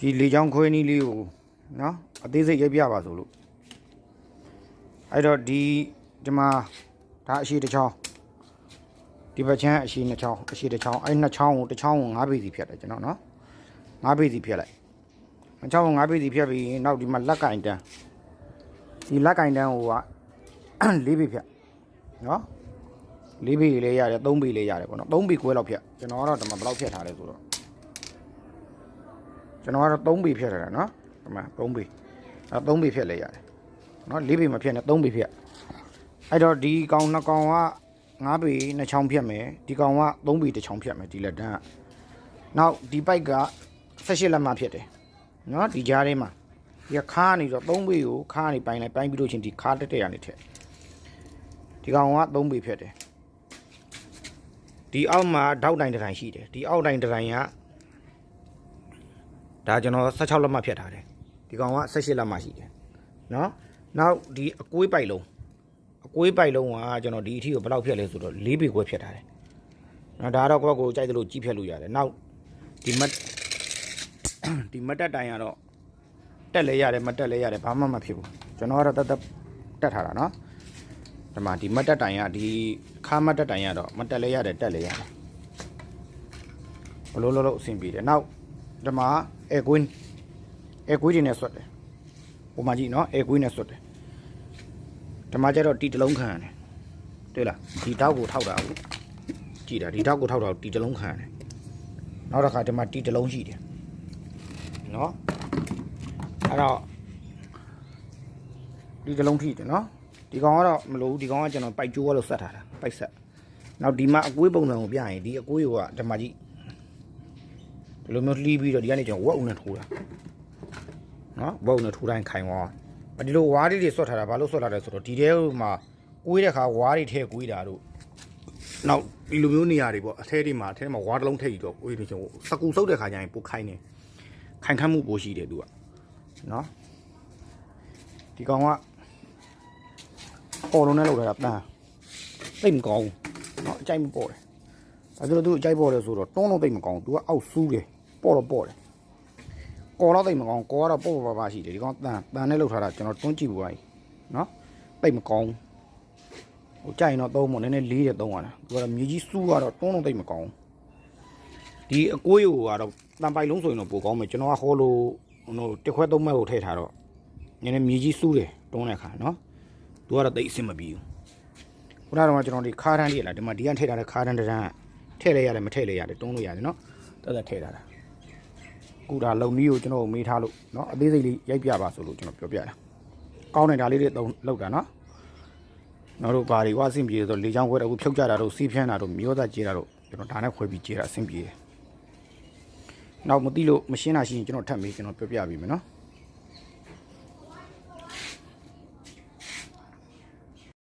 ဒီလေချောင်းခွဲနည်းလေးကိုနော်အသေးစိတ်ရိုက်ပြပါဆိုလို့အဲ့တော့ဒီဒီမှာဒါအရှိတစ်ချောင်းဒီဘက်ချမ်းအရှိနှစ်ချောင်းအရှိတစ်ချောင်းအဲ့နှစ်ချောင်းကိုတစ်ချောင်းကို၅ပေစီဖြတ်တယ်ကျွန်တော်နော်၅ပေစီဖြတ်လိုက်နှစ်ချောင်းကို၅ပေစီဖြတ်ပြီးနောက်ဒီမှာလက်ကင်တန်းဒီလက်ကင်တန်းကိုက၄ပေဖြတ်နော်၄ပေလေးရတယ်၃ပေလေးရတယ်ပေါ့နော်၃ပေခွဲလောက်ဖြတ်ကျွန်တော်ကတော့ဒီမှာဘယ်လောက်ဖြတ်ထားလဲဆိုတော့ ကျွန်တော်ကတော့၃ပေဖြတ်ထားတာနော်ဒီမှာ၃ပေအဲ၃ပေဖြတ်လဲရတယ်နော်၄ပေမဖြတ်နဲ့၃ပေဖြတ်အဲ့တော့ဒီကောင်နှစ်ကောင်က၅ပေနှစ်ချောင်းဖြတ်မယ်ဒီကောင်က၃ပေတစ်ချောင်းဖြတ်မယ်ဒီလက်တန်းကနောက်ဒီပိုက်က18လက်မှဖြတ်တယ်နော်ဒီကြားထဲမှာဒီကခါနေတော့၃ပေကိုခါနေပိုင်းလိုက်ပိုင်းပြီးလို့ချင်းဒီခါတက်တက်ရနေထက်ဒီကောင်က၃ပေဖြတ်တယ်ဒီအောက်မှာတောက်တိုင်တစ်တိုင်ရှိတယ်ဒီအောက်တိုင်တစ်တိုင်က ဒါကျွန်တော်16လက်မှဖြတ်ထားတယ်ဒီကောင်က18လက်မှရှိတယ်နော်နောက်ဒီအကွေးပိုက်လုံးအကွေးပိုက်လုံးကကျွန်တော်ဒီအထီကိုဘယ်လောက်ဖြတ်လဲဆိုတော့၄ပေခွဲဖြတ်ထားတယ်နော်ဒါတော့ကိုယ့်ကိုယ်ကြိုက်သလိုကြီးဖြတ်လို့ရတယ်နောက်ဒီမတ်ဒီမတ်တက်တိုင်ကတော့တက်လဲရတယ်မတက်လဲရတယ်ဘာမှမဖြစ်ဘူးကျွန်တော်ကတော့တက်တက်တက်ထားတာနော်ဒီမှာဒီမတ်တက်တိုင်ကဒီခါမတ်တက်တိုင်ကတော့မတက်လဲရတယ်တက်လဲရတယ်ဘလို့လို့လို့အဆင်ပြေတယ်နောက် ဒီမှာအဲကွင်းအဲကွင်းတွေနဲ့ဆွတ်တယ်ပုံမှန်ကြည့်နော်အဲကွင်းနဲ့ဆွတ်တယ်ဒီမှာကျတော့တီတစ်လုံးခံရတယ်တွေ့လားဒီတောက်ကိုထောက်တာဟုတ်ကြည့်တာဒီတောက်ကိုထောက်တာတီတစ်လုံးခံရတယ်နောက်တစ်ခါဒီမှာတီတစ်လုံးရှိတယ်နော်အဲ့တော့ဒီကလုံးထိတယ်နော်ဒီကောင်ကတော့မလို့ဒီကောင်ကကျွန်တော်ပိုက်ကျိုးရလို့ဆက်ထားတာပိုက်ဆက်နောက်ဒီမှာအကွေးပုံစံကိုပြရင်ဒီအကွေးကဓမ္မကြီး ဒီလိုမျိုးလှီးပြီးတော့ဒီကနေကျွန်တော်ဝက်အုံနဲ့ထိုးတာနော်ဝက်အုံနဲ့ထိုးတိုင်းခိုင်သွားဒီလိုဝါးလေးတွေဆွတ်ထားတာဘာလို့ဆွတ်ထားလဲဆိုတော့ဒီထဲမှာကွေးတဲ့ခါဝါးတွေထဲကွေးတာတို့နောက်ဒီလိုမျိုးနေရာတွေပေါ့အထဲတွေမှာအထဲမှာဝါးတစ်လုံးထည့်ပြီးတော့ကွေးနေကျွန်တော်စကူစုပ်တဲ့ခါကျရင်ပိုခိုင်းနေခိုင်ခန့်မှုပိုရှိတယ်သူကနော်ဒီကောင်ကအော်လုံးနဲ့လောက်တာတန်းသိပ်မကောင်းဘူးနော်အကြိုက်မပေါ်တယ်ဒါဆိုတော့သူအကြိုက်ပေါ်တယ်ဆိုတော့တွန်းတော့သိပ်မကောင်းဘူးသူကအောက်ဆူးတယ် ပေါ်တော့ပေါ်တယ်ကော်တော့သိပ်မကောင်းကော်ကတော့ပေါ့ပေါ့ပါပါရှိတယ်ဒီကောင်တန်းတန်းနဲ့လောက်ထားတာကျွန်တော်တွန်းကြည့်ပွားကြီးနော်သိပ်မကောင်းဟိုကြိုက်ရင်တော့သုံးဖို့နည်းနည်းလေးတယ်သုံးရတာသူကတော့မြေကြီးစူးကတော့တွန်းတော့သိပ်မကောင်းဒီအကိုးရိုးကတော့တန်ပိုက်လုံးဆိုရင်တော့ပိုကောင်းမယ်ကျွန်တော်ကဟောလို့ဟိုတစ်ခွက်သုံးမဲ့ကိုထည့်ထားတော့နည်းနည်းမြေကြီးစူးတယ်တွန်းတဲ့ခါနော်သူကတော့သိပ်အဆင်မပြေဘူးခုနကတော့ကျွန်တော်ဒီခါတန်းလေးလာဒီမှာဒီကထည့်ထားတဲ့ခါတန်းတစ်တန်းထည့်လဲရတယ်မထည့်လဲရတယ်တွန်းလို့ရတယ်နော်တက်တက်ထည့်ထားတာ ခုဒါလုံနီးကိုကျွန်တော်မေးထားလို့နော်အသေးစိတ်လေးရိုက်ပြပါဆိုလို့ကျွန်တော်ပြောပြတာကောင်းတယ်ဒါလေးတွေသုံးလောက်တာနော်နောက်တို့ဘာတွေဝါအဆင်ပြေဆိုလေချောင်းခွဲတော့ဖြုတ်ကြတာတို့စီးဖြန်းတာတို့မျိုးသားကြေးတာတို့ကျွန်တော်ဒါနဲ့ခွဲပြီးကြေးတာအဆင်ပြေတယ်နောက်မသိလို့မရှင်းတာရှိရင်ကျွန်တော်ထပ်မေးကျွန်တော်ပြောပြပေးမယ်နော်